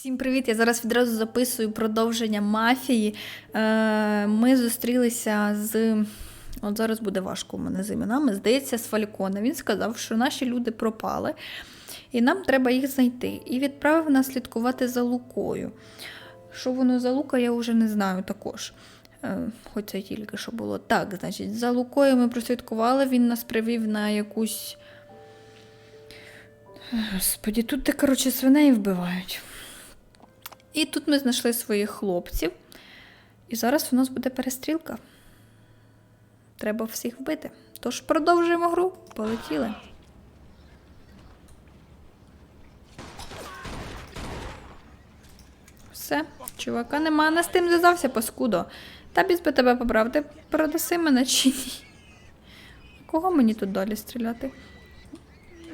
Всім привіт! Я зараз відразу записую продовження мафії. Е, Ми зустрілися з. От зараз буде важко у мене з іменами. Здається, з Фалькона. Він сказав, що наші люди пропали, і нам треба їх знайти. І відправив нас слідкувати за Лукою. Що воно за Лука, я вже не знаю також. Е, Хоч це тільки що було. Так, значить, за Лукою ми прослідкували, він нас привів на якусь. Господі, тут де, коротше, свиней вбивають. І тут ми знайшли своїх хлопців. І зараз у нас буде перестрілка. Треба всіх вбити. Тож продовжуємо гру. Полетіли. Все, чувака нема, не з тим зв'язався, паскудо. Та біз би тебе побрав, ти продаси мене чи ні? Кого мені тут далі стріляти?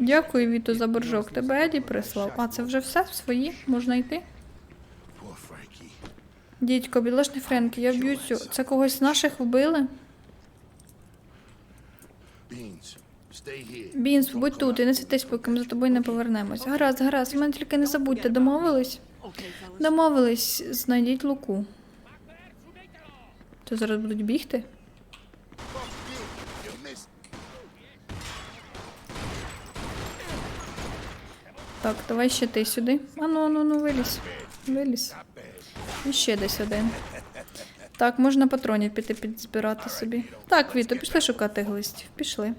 Дякую, Віто, за боржок. Тебе Еді прислав. А, це вже все свої, можна йти. Дідько, білошний Френкі, я вб'ю цю. Це когось з наших вбили? Бінс, будь тут і не світись, поки ми за тобою не повернемось. Гаразд, гаразд, мене тільки не забудьте, домовились? Домовились, знайдіть луку. То зараз будуть бігти? Так, давай ще ти сюди. Ану, ану, ну вилізь. Вилізь. І ще десь один. Так, можна патронів піти підзбирати собі. Так, Віто, пішли шукати глистів. Пішли.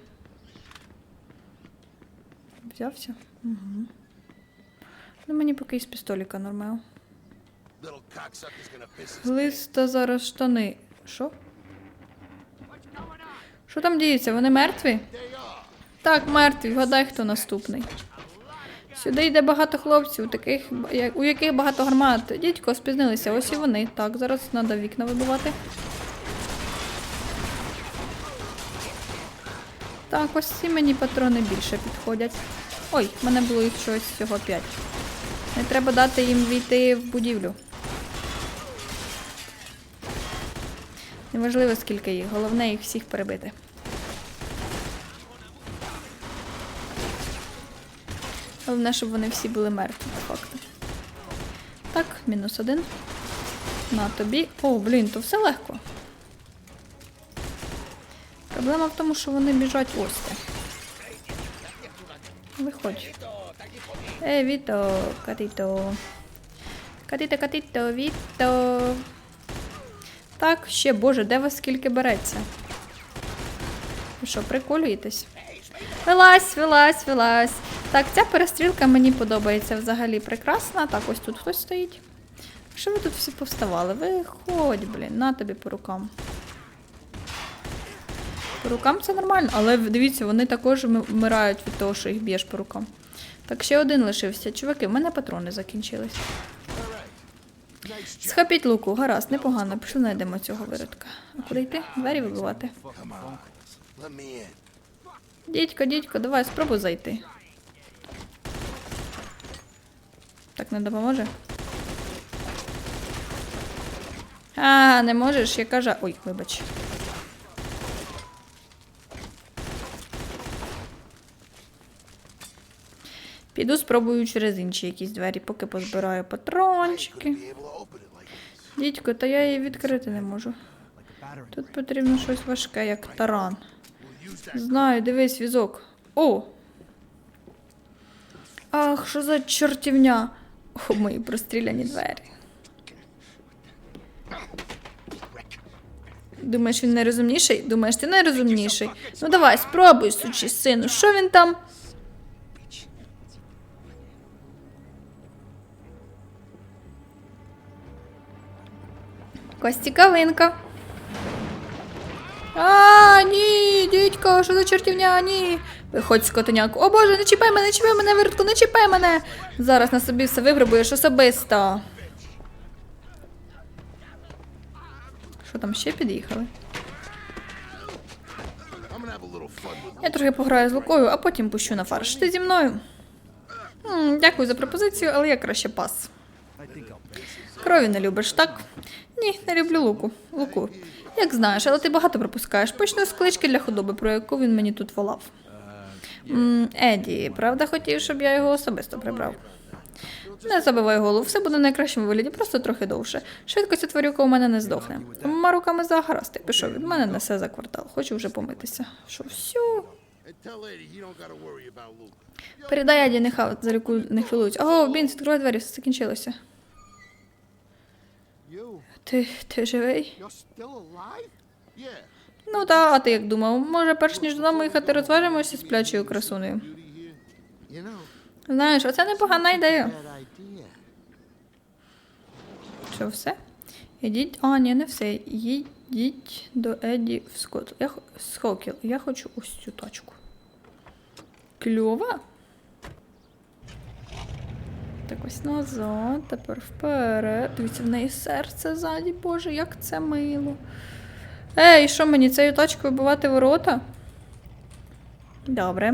Взявся? Угу. Ну мені поки із пістоліка his Глиста зараз штани. Що? Що там діється? Вони мертві? Так, мертві. Вгадай, хто наступний. Сюди йде багато хлопців, таких, у яких багато гармат. Дідько, спізнилися, ось і вони. Так, зараз треба вікна вибивати. Так, ось ці мені патрони більше підходять. Ой, в мене було їх щось всього 5. Не треба дати їм війти в будівлю. Неважливо, скільки їх, головне їх всіх перебити. Головне, щоб вони всі були мертві, по факту. Так, мінус один. На тобі. О, блін, то все легко. Проблема в тому, що вони біжать ось це. Виходь. Ей, Віто, катіто. Катіто, катіто, Віто. Так, ще, боже, де вас скільки береться? Ви що, приколюєтесь? Вилазь, вилазь, вилазь. Так, ця перестрілка мені подобається взагалі прекрасна. Так, ось тут хтось стоїть. Що ви тут всі повставали? Виходь, блін, на тобі по рукам. По рукам це нормально, але дивіться, вони також вмирають від того, що їх б'єш по рукам. Так, ще один лишився. Чуваки, в мене патрони закінчились. Схопіть луку, гаразд, непогано. Пішли знайдемо цього виродка. А куди йти? Двері вибивати. Дідько, дідько, давай спробуй зайти. Так не допоможе? А, не можеш, я кажу. Ой, вибач. Піду спробую через інші якісь двері, поки позбираю патрончики. Дідько, та я її відкрити не можу. Тут потрібно щось важке, як таран. Знаю, дивись, візок. О! Ах, що за чортівня? О, мої простріляні двері. Думаєш, він найрозумніший? Думаєш, ти найрозумніший? Ну давай, спробуй, сучий сину. Що він там? Кості Калинка. А, ні, дідько, що за чортівня, ні. Виходь, скотиняку. О боже, не чіпай мене, не чіпай мене, виродку, не чіпай мене. Зараз на собі все випробуєш особисто. Що там ще під'їхали? Я трохи пограю з лукою, а потім пущу на фарш. Ти зі мною. М, дякую за пропозицію, але я краще пас. Крові не любиш, так? Ні, не люблю луку. Луку. Як знаєш, але ти багато пропускаєш. Почну з клички для худоби, про яку він мені тут волав. Еді, правда хотів, щоб я його особисто прибрав. Не забивай голову, все буде в найкращому вигляді, просто трохи довше. Швидко ця тварюка у мене не здохне. Ма руками за гаразд, ти пішов від мене несе за квартал. Хочу вже помитися. Що все? Передай Аді, нехай за ліку не хвилюють. О, Бінс, відкривай двері, все закінчилося. Ти, ти живий? Ну та, а ти як думав? Може, перш ніж додому їхати, розважимося з плячою красунею. Знаєш, оце непогана ідея. Що все? Ідіть. А, ні, не все. Їдіть до Еді в Скот. Я, з Я хочу ось цю тачку. Кльова. Так ось назад, тепер вперед. Дивіться, в неї серце ззаді, боже, як це мило. Ей, що мені цією тачкою вибивати ворота? Добре.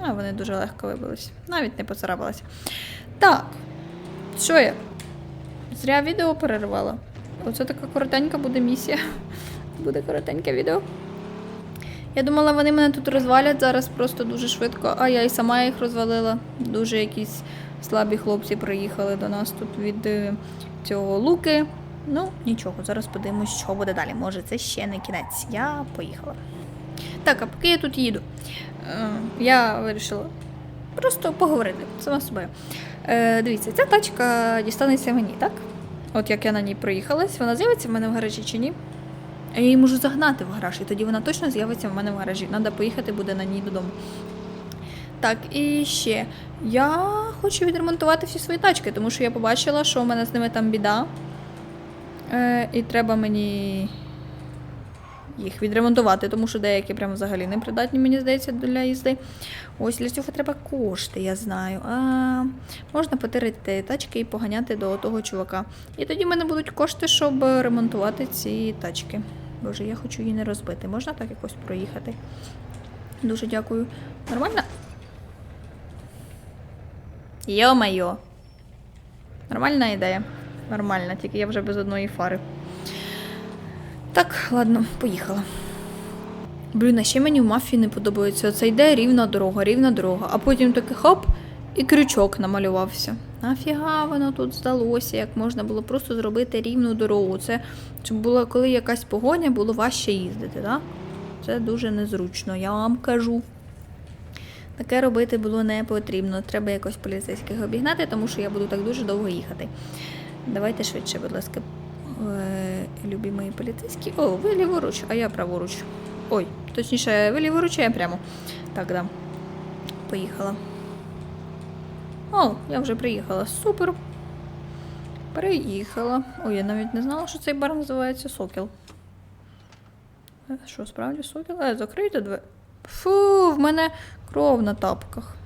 А, вони дуже легко вибились. Навіть не поцарапалася. Так. Що я? Зря відео перервала. Оце така коротенька буде місія. Буде коротеньке відео. Я думала, вони мене тут розвалять зараз просто дуже швидко, а я і сама їх розвалила. Дуже якісь слабі хлопці приїхали до нас тут від е, цього луки. Ну, нічого, зараз подивимось, що буде далі. Може, це ще не кінець. Я поїхала. Так, а поки я тут їду, е, я вирішила просто поговорити сама собою. Е, дивіться, ця тачка дістанеться мені, так? От як я на ній проїхалась, вона з'явиться в мене в гаражі чи ні? Я її можу загнати в гараж, і тоді вона точно з'явиться в мене в гаражі. Треба поїхати буде на ній додому. Так, і ще. Я хочу відремонтувати всі свої тачки, тому що я побачила, що у мене з ними там біда. Е, і треба мені їх відремонтувати, тому що деякі прям взагалі не придатні, мені здається, для їзди. Ось для цього треба кошти, я знаю. А, можна потирити тачки і поганяти до того чувака. І тоді в мене будуть кошти, щоб ремонтувати ці тачки. Боже, я хочу її не розбити. Можна так якось проїхати? Дуже дякую. Нормально? Йо-майо. Нормальна ідея. Нормальна, тільки я вже без одної фари. Так, ладно, поїхала. Блін, а ще мені в мафії не подобається. Це йде рівна дорога, рівна дорога, а потім такий хоп, і крючок намалювався. Нафіга воно тут здалося, як можна було просто зробити рівну дорогу. Це щоб було, коли якась погоня, було важче їздити, так? Це дуже незручно, я вам кажу. Таке робити було не потрібно. Треба якось поліцейських обігнати, тому що я буду так дуже довго їхати. Давайте швидше, будь ласка, любі мої поліцейські. О, ви ліворуч, а я праворуч. Ой, точніше, ви ліворуч, а я прямо. Так, да. Поїхала. О, я вже приїхала. Супер. Приїхала. Ой, я навіть не знала, що цей бар називається Сокіл. Е, Що, справді Сокіл? Е, закрийте двері. Фу, в мене кров на тапках.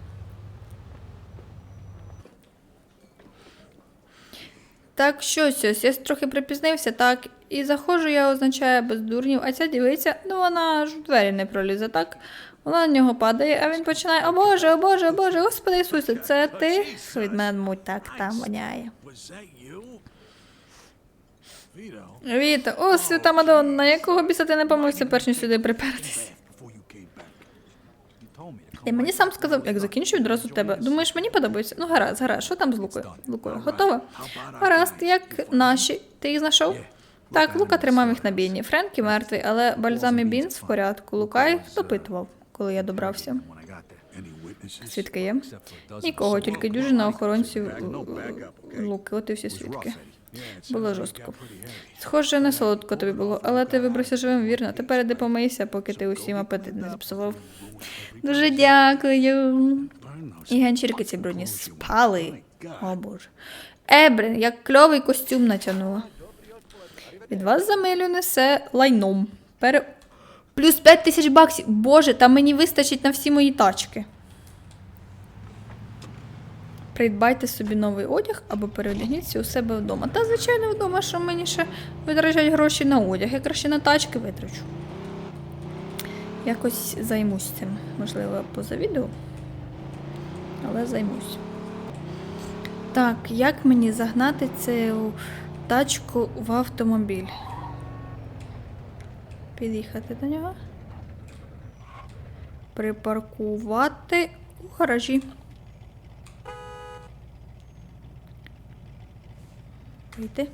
Так, щось ось, я трохи припізнився, так. І заходжу, я означаю без дурнів, а ця дивиться, ну вона ж в двері не пролізе, так? Вона на нього падає, а він починає: О Боже, о Боже, о Боже, Господи Ісусе, це ти? Від мене, муть, так, там воняє. Віта, о, свята Мадонна, якого біса ти не помився, перш ніж сюди припертись? Come мені сам сказав, як закінчу відразу тебе. Думаєш, мені подобається? Ну, гаразд, гаразд, що там з Лукою? Лукою, готова? Гаразд, як наші. Ти їх знайшов? Так, Лука тримав їх на бійні. Френкі мертвий, але бальзам і Бінс в порядку. Лука їх допитував, коли я добрався. Свідки є? Нікого, тільки дюжина охоронців? Луки, от і всі свідки. Було жорстко. Схоже, не солодко тобі було, але ти вибрався живим, вірно. Тепер іди помийся, поки ти усім апетит не зіпсував. Дуже дякую. І ганчірки ці брудні спали. О боже. Ебрин, як кльовий костюм натягнула. Від вас за милю несе лайном. Пере... Плюс 5 тисяч баксів. Боже, та мені вистачить на всі мої тачки. Придбайте собі новий одяг або переодягніться у себе вдома. Та, звичайно, вдома, що мені ще витрачать гроші на одяг. Я краще на тачки витрачу. Якось займусь цим. Можливо, поза відео. Але займусь. Так, як мені загнати цю тачку в автомобіль? Під'їхати до нього. Припаркувати у гаражі. Вийти.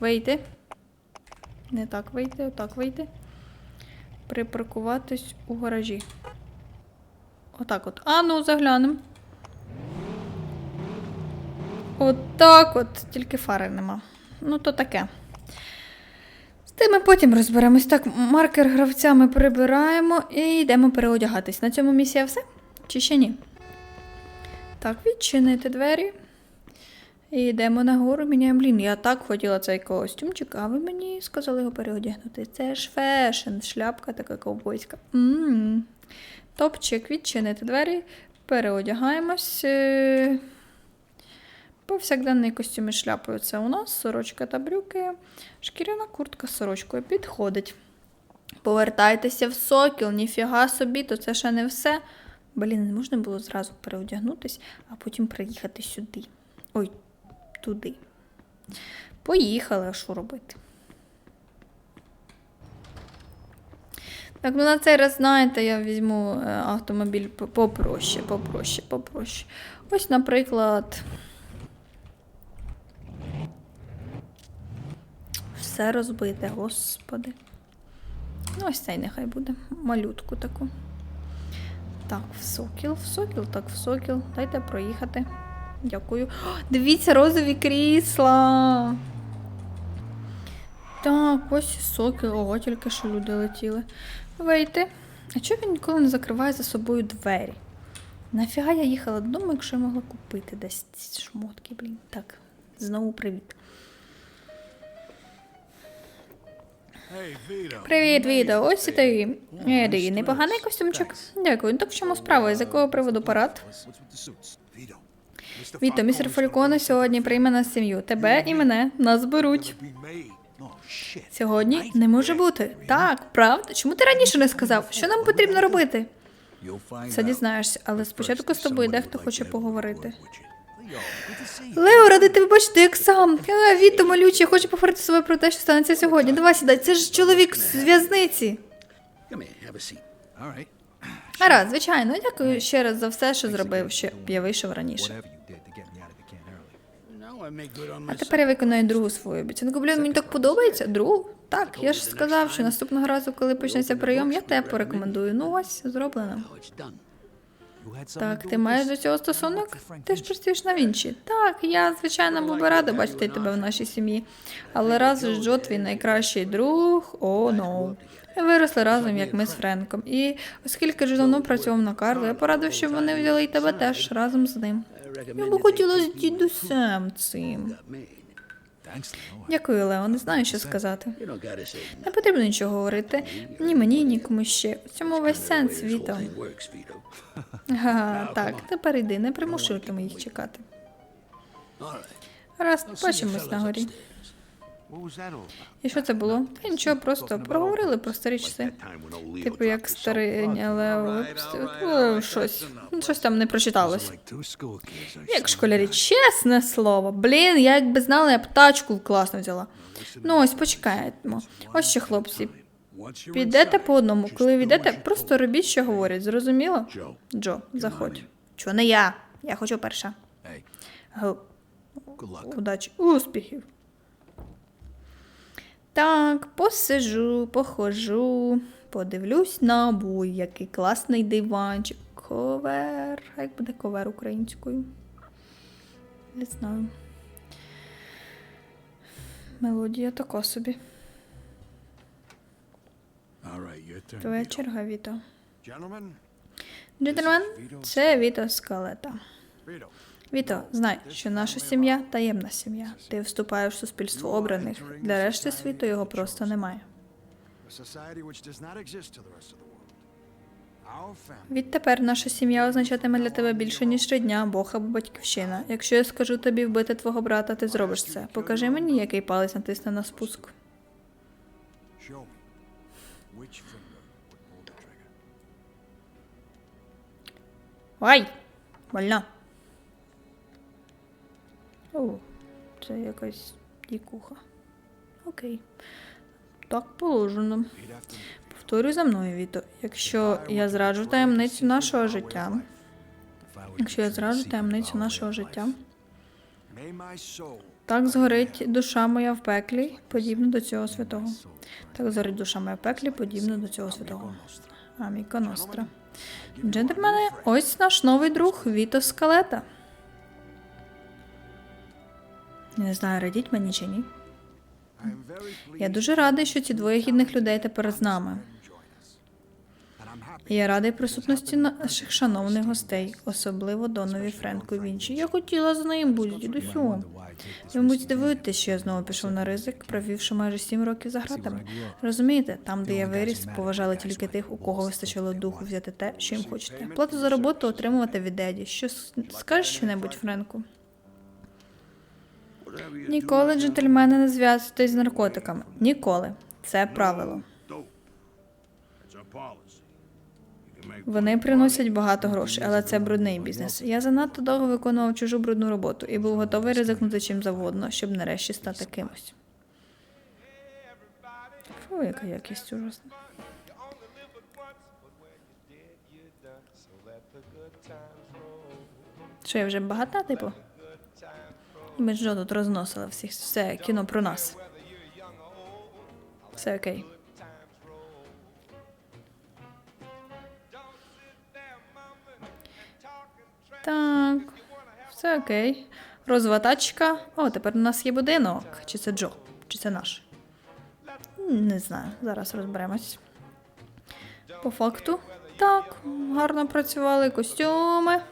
Вийти. Не так вийти, отак вийти. Припаркуватись у гаражі. Отак от. А ну, заглянемо. Отак от, тільки фари нема. Ну, то таке. З тим ми потім розберемось. Так, маркер гравця ми прибираємо і йдемо переодягатись. На цьому місія все? Чи ще ні? Так, відчинити двері. І йдемо нагору, міняємо. Блін, я так хотіла цей костюмчик, а ви мені сказали його переодягнути. Це ж фешн, шляпка така ковбойська. М-м. Топчик, відчинити двері, переодягаємось. Е, Повсякденний костюм із шляпою це у нас, сорочка та брюки, шкіряна куртка з сорочкою підходить. Повертайтеся в сокіл, ніфіга собі, то це ще не все. Блін, не можна було зразу переодягнутись, а потім приїхати сюди. Ой, туди. Поїхали, а що робити? Так, ну на цей раз, знаєте, я візьму е, автомобіль попроще, попроще, попроще. Ось, наприклад. Все розбите, господи. Ну, ось цей нехай буде. Малютку таку. Так, в сокіл, в сокіл, так, в сокіл. Дайте проїхати. Дякую. О, дивіться, розові крісла. Так, ось і сокіл. Ого, тільки що люди летіли. Вийти. А чого він ніколи не закриває за собою двері? Нафіга я їхала додому, якщо я могла купити десь ці шмотки, блін. Так, знову привіт. Привіт, Відо, ось і ти. Еді, непоганий костюмчик. Дякую. Так в чому справа? З якого приводу парад? Віто, містер Фальконе сьогодні прийме на сім'ю. Тебе і мене нас беруть. Oh. Сьогодні не може бути. Так, правда? Чому ти раніше не сказав? Що нам потрібно робити? Це дізнаєшся, але спочатку з тобою дехто хоче поговорити. Лео, радий тебе бачити, як сам. А, Віто, малючий, хоче поговорити з тобою про те, що станеться сьогодні. Давай сідай, це ж чоловік з в'язниці. Гаразд, звичайно, дякую ще раз за все, що зробив, що я вийшов раніше. А тепер я виконую другу свою обіцянку. Блін, мені так подобається. Другу? Так, я ж сказав, що наступного разу, коли почнеться прийом, я тебе порекомендую. Ну ось, зроблено. Так, ти маєш до цього стосунок? Ти ж працюєш на Вінчі. Так, я, звичайно, був би рада бачити тебе в нашій сім'ї. Але раз Джо твій найкращий друг, о, ну. Ми виросли разом, як ми з Френком. І оскільки ж давно працював на Карло, я порадив, щоб вони взяли і тебе теж разом з ним. Я би хотіла з дідусем цим. Дякую, Лео, не знаю, що сказати. Не потрібно нічого говорити. Ні мені, ні кому ще. У цьому весь сенс, Віто. Ага, так, тепер йди, не примушуйте моїх чекати. Раз, побачимось на горі. І що це було? Та нічого, просто проговорили про старі часи. Типу як старий Лео. Ну, щось. Ну, щось там не прочиталось. Як школярі, чесне слово. Блін, я якби знала, я б тачку класно взяла. Ну ось, почекаємо. Ось що, хлопці. Підете по одному. Коли do відете, просто робіть, що говорять. Зрозуміло? Джо, заходь. Чого не я? Я хочу перша. Удачі, успіхів. Так, посижу, похожу, подивлюсь на бой, який класний диванчик. Ковер. А як буде ковер українською? Не знаю. Мелодія така собі. Твоя черга, Віто. Джентльмен, це Віто Скалета. Віто, знай, що наша сім'я таємна сім'я. Ти вступаєш в суспільство обраних. Для решти світу його просто немає. Відтепер наша сім'я означатиме для тебе більше, ніж рідня, Бог або батьківщина. Якщо я скажу тобі вбити твого брата, ти зробиш це. Покажи мені, який палець натисне на спуск. Show me О, це якась дікуха. Окей. Так положено. Повторюй за мною, Віто. Якщо я зраджу таємницю нашого життя, якщо я зраджу таємницю нашого життя, Так згорить душа моя в пеклі, подібно до цього святого. Так згорить душа моя в пеклі, подібно до цього святого. Аміко Ностра. Джентльмени, ось наш новий друг Віто Скалета. Не знаю, радіть мені чи ні. Я дуже радий, що ці двоє гідних людей тепер з нами. Я радий присутності наших шановних гостей, особливо Донові Френку Вінчі. Я хотіла з ним бути дідусю. Ви мабуть здивуєтесь, що я знову пішов на ризик, провівши майже сім років за гратами. Розумієте, там, де я виріс, поважали тільки тих, у кого вистачило духу взяти те, що їм хочете. Плату за роботу отримувати від деді. Що скажеш що-небудь, Френку? Ніколи джентльмени не зв'язуйтесь з наркотиками. Ніколи. Це правило. Вони приносять багато грошей, але це брудний бізнес. Я занадто довго виконував чужу брудну роботу і був готовий ризикнути чим завгодно, щоб нарешті стати кимось. Фу, яка якість ужасна. Що я вже багата, типу? Ми Джо тут розносили всіх все кіно про нас. Все окей. Так, все окей. Розова тачка. О, тепер у нас є будинок. Чи це Джо? Чи це наш? Не знаю, зараз розберемось. По факту, так, гарно працювали костюми,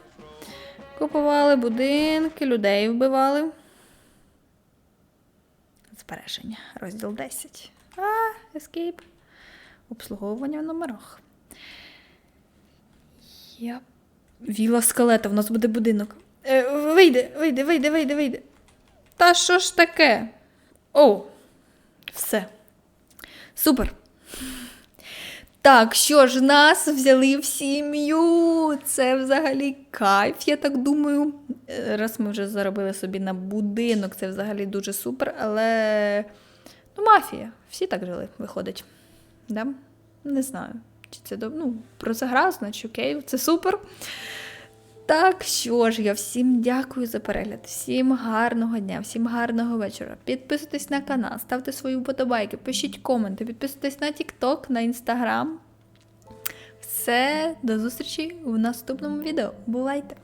купували будинки, людей вбивали. Збереження, розділ 10. А, ескейп. Обслуговування в номерах. Я Віла скелета, в нас буде будинок. Е, вийде, вийде, вийде, вийде, вийде. Та що ж таке? О, все. Супер. Так, що ж, нас взяли в сім'ю. Це взагалі кайф, я так думаю. Е, Раз ми вже заробили собі на будинок, це взагалі дуже супер, але. Ну, мафія. Всі так жили, виходить. Да? Не знаю. Чи це ну, про це гра, значить окей, це супер. Так що ж, я всім дякую за перегляд, всім гарного дня, всім гарного вечора. Підписуйтесь на канал, ставте свої вподобайки, пишіть коменти, підписуйтесь на TikTok, на Instagram. Все, до зустрічі в наступному відео. Бувайте!